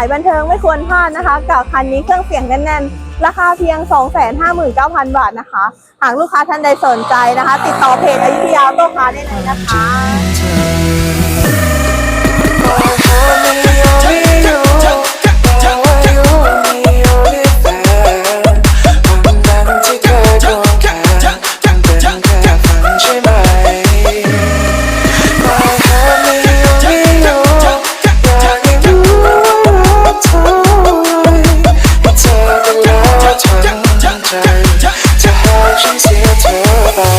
ายบันเทิงไม่ควรพลาดนะคะ กับคันนี้เครื่องเสียงแน่นๆ ราคาเพียง 259,000 บาทนะคะ หากลูกค้าท่านใดสนใจนะคะ ติดต่อเพจอยุธยาโต้คาได้เลยนะคะ จะห